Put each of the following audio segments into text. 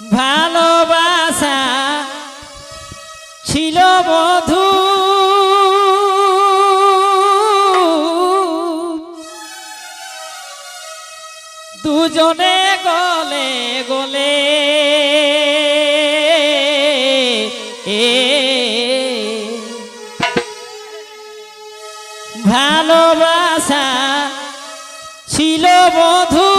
ভালোবাসা ছিল বধু। দুজনে গলে গলে এ ভালোবাসা ছিল বধু।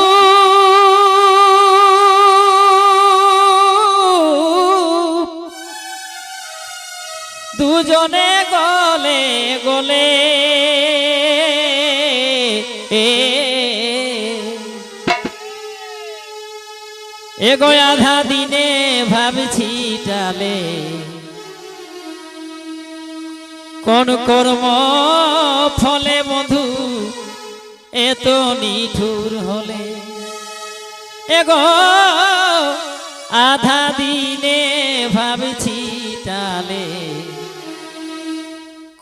দুজনে গলে গলে। এগো আধা দিনে ভাবছি টালে। কোন কর্ম ফলে বধু এত নিঠুর হলে। এগো আধা দিনে ভাবছি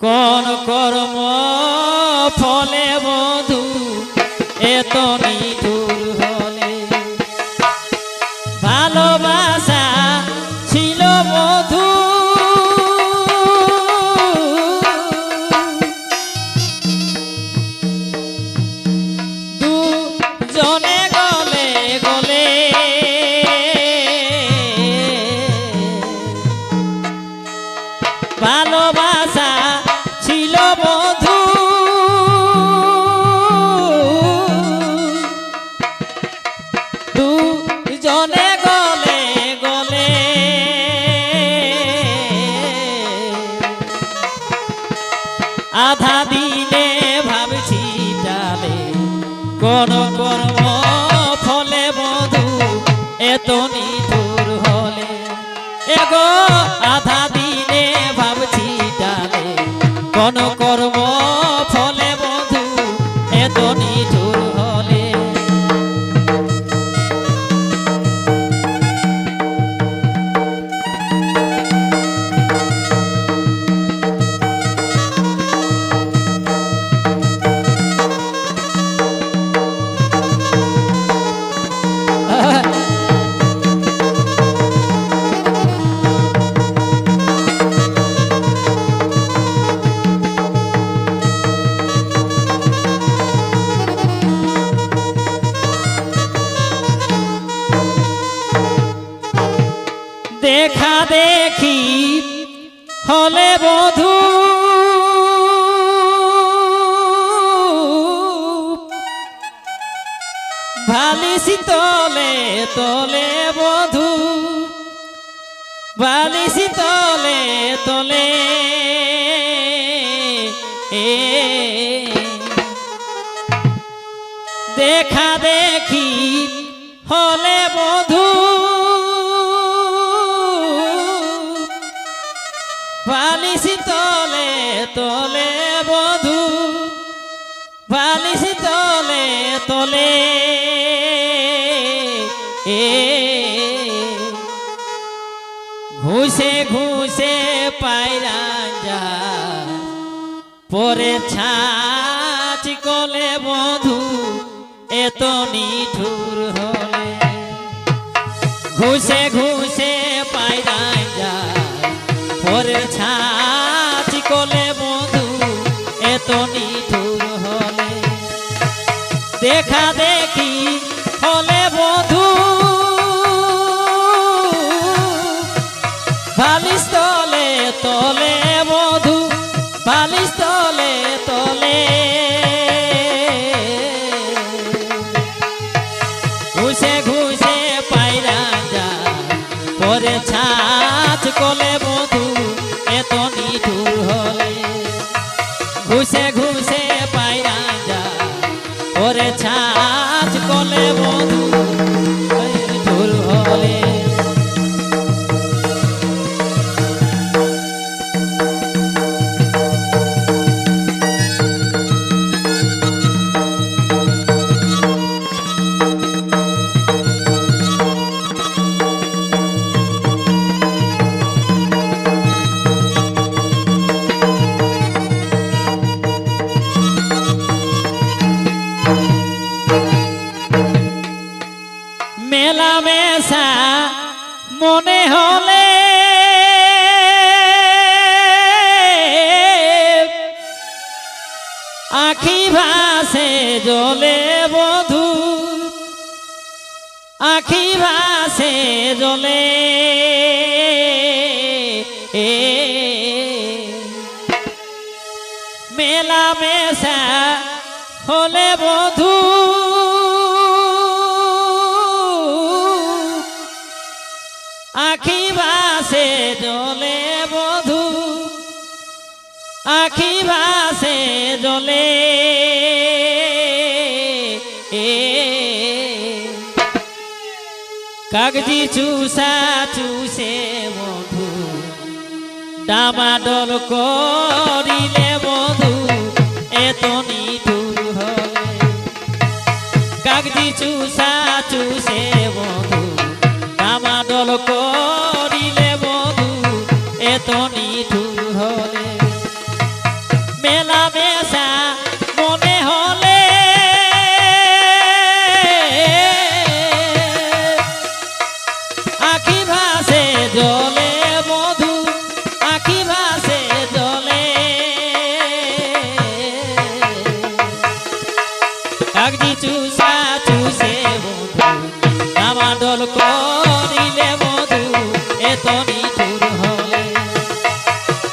কোন কর্ম ফলে বধু? এত নিঠুর কোন কর্ম ফলে বধু এত নিঠুর হলে। এগো আধা দিনে ভাবছি ডালে কোন দেখা দেখি হলে বধু। ভালিসি তলে তলে বধু। ভালিসি তলে তলে। এ বালিশি তলে তলে বধু। বালিশি তলে তলে। ঘুষে ঘুষে পায়রা যা। পরে ছাচ কলে বধু, এত নিঠুর হলে। ঘুষে ঘুষে ছাচ কলে বধু এত নিঠুর হলে। দেখা দেখি হলে বধু বালিশ তলে তলে বধু তলে ঘুষে ঘুষে পায়রা যা, পরে ছাচ কলে বধু ভাসে জলে বধু। আখি ভাসে জলে মেলা মেশা হলে বধু কাগজি চুষা চুষে মধু ডামাডল করিলে বধু এত দূর হলে কাগজি চুষা চুষে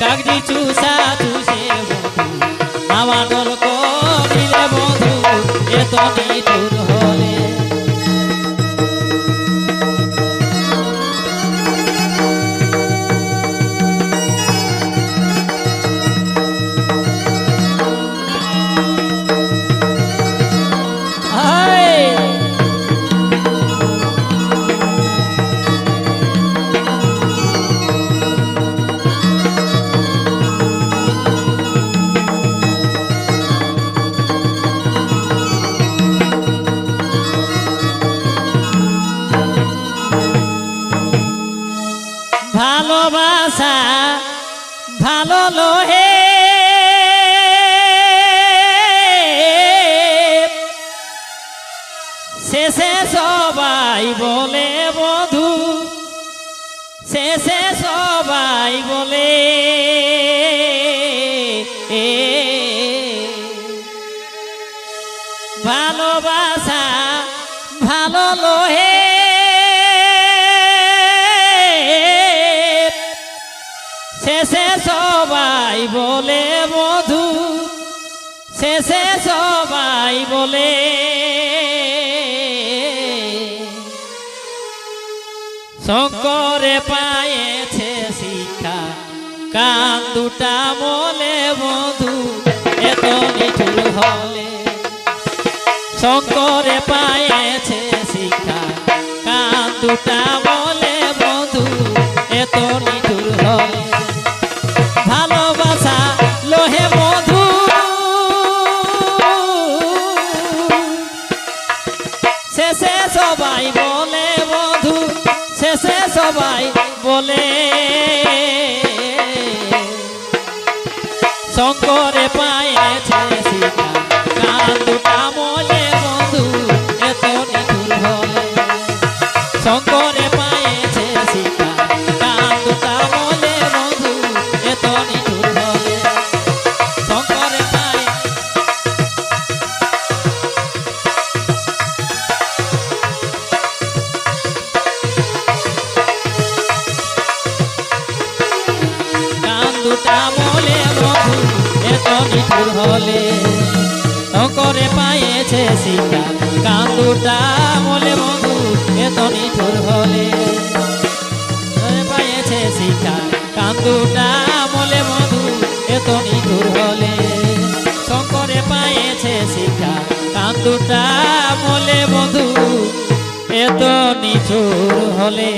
কাগজি চুষা চুষে আমার দল করিলে বধু এত ভালো হে শেষে সবাই বলে বধু। শেষে সবাই বলে শেষে সবাই বলে, শঙ্করে পায়েছে শিক্ষা, কান দুটা বলে মধু এত নিঠুর হলে। শঙ্করে পায়েছে শিক্ষা, কান দুটা বলে নিঠুর হলে। শঙ্করে পায়েছে সীতা কান দুটা মলে বধু এত নিঠুর হলে। পায়েছে সীতা কান দুটা মলে বধু এত নিঠুর হলে। শঙ্করে পায়েছে সীতা কান দুটা মলে বধু এত নিঠুর হলে।